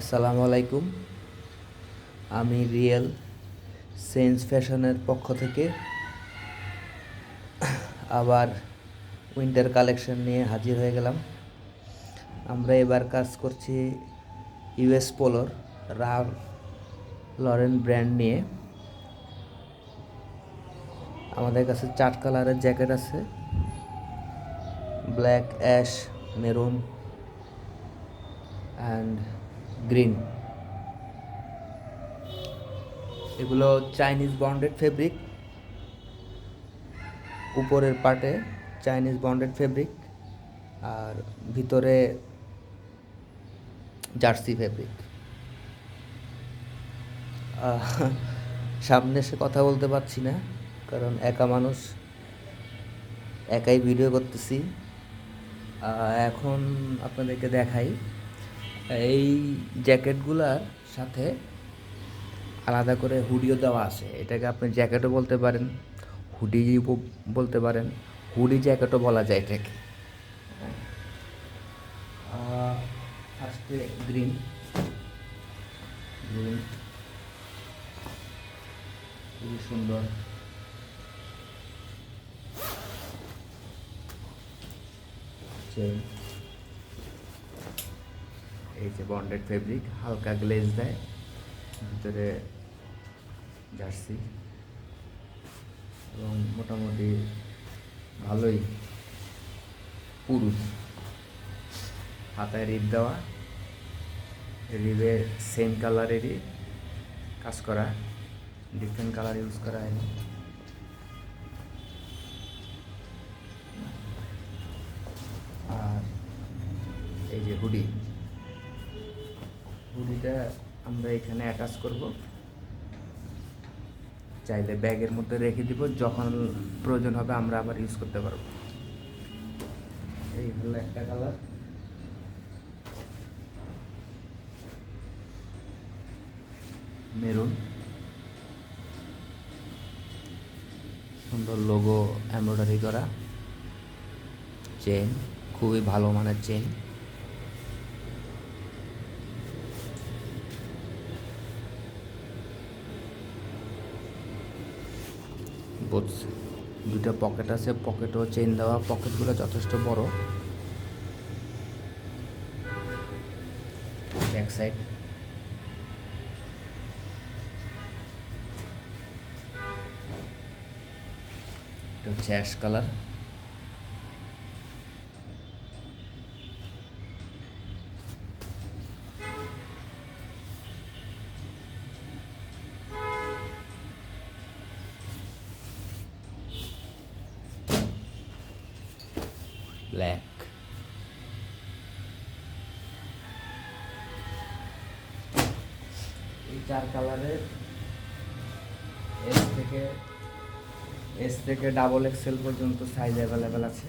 আসসালামু আলাইকুম। আমি রিয়েল সেন্স ফ্যাশনের পক্ষ থেকে আবার উইন্টার কালেকশন নিয়ে হাজির হয়ে গেলাম। আমরা এবার কাজ করছি ইউএস পোলোর রাভ লরেন ব্র্যান্ড নিয়ে। আমাদের কাছে চার কালারের জ্যাকেট আছে। Black, ash, maroon, and green. এগুলো চাইনিজ বন্ডেড ফেব্রিক। উপরের পার্টে চাইনিজ বন্ডেড ফেব্রিক। আর ভিতরে জার্সি ফেব্রিক। সামনে এসে কথা বলতে পারছি না, কারণ একা মানুষ, একাই ভিডিও করতেছি। এখন আপনাদেরকে দেখাই এই জ্যাকেটগুলার সাথে আলাদা করে হুডিও দেওয়া আছে। এটাকে আপনি জ্যাকেটও বলতে পারেন হুডি বলতে পারেন, হুডি জ্যাকেটও বলা যায় এটাকে। ফার্স্টে গ্রিন গ্রিন খুবই সুন্দর। চেন এই যে বন্ডেড ফেব্রিক হালকা গ্লেজ দেয়, ভিতরে জার্সি। এবং মোটামুটি ভালোই পুরুষ। হাতায় রিপ দেওয়া, রিবে সেম কালারেরই কাজ করা ডিফারেন্ট কালার ইউজ করা হয়নি। আর এই যে হুডি হুডিটা আমরা এখানে অ্যাটাচ করব। চাইলে ব্যাগের মধ্যে রেখে দিব, যখন প্রয়োজন হবে আমরা আবার ইউজ করতে পারব। এই হলো একটা কালার মেরুন। সুন্দর লোগো এমব্রয়ডারি করা। চেন খুবই ভালো মানের চেন বোথ দুটো পকেট আছে পকেটও চেন দেওয়া পকেটগুলো যথেষ্ট বড়। ব্যাক সাইড হচ্ছে অ্যাশ কালার ব্ল্যাক এই চার কালারের এস থেকে এস থেকে ডাবল এক্সেল পর্যন্ত সাইজ অ্যাভেলেবেল আছে।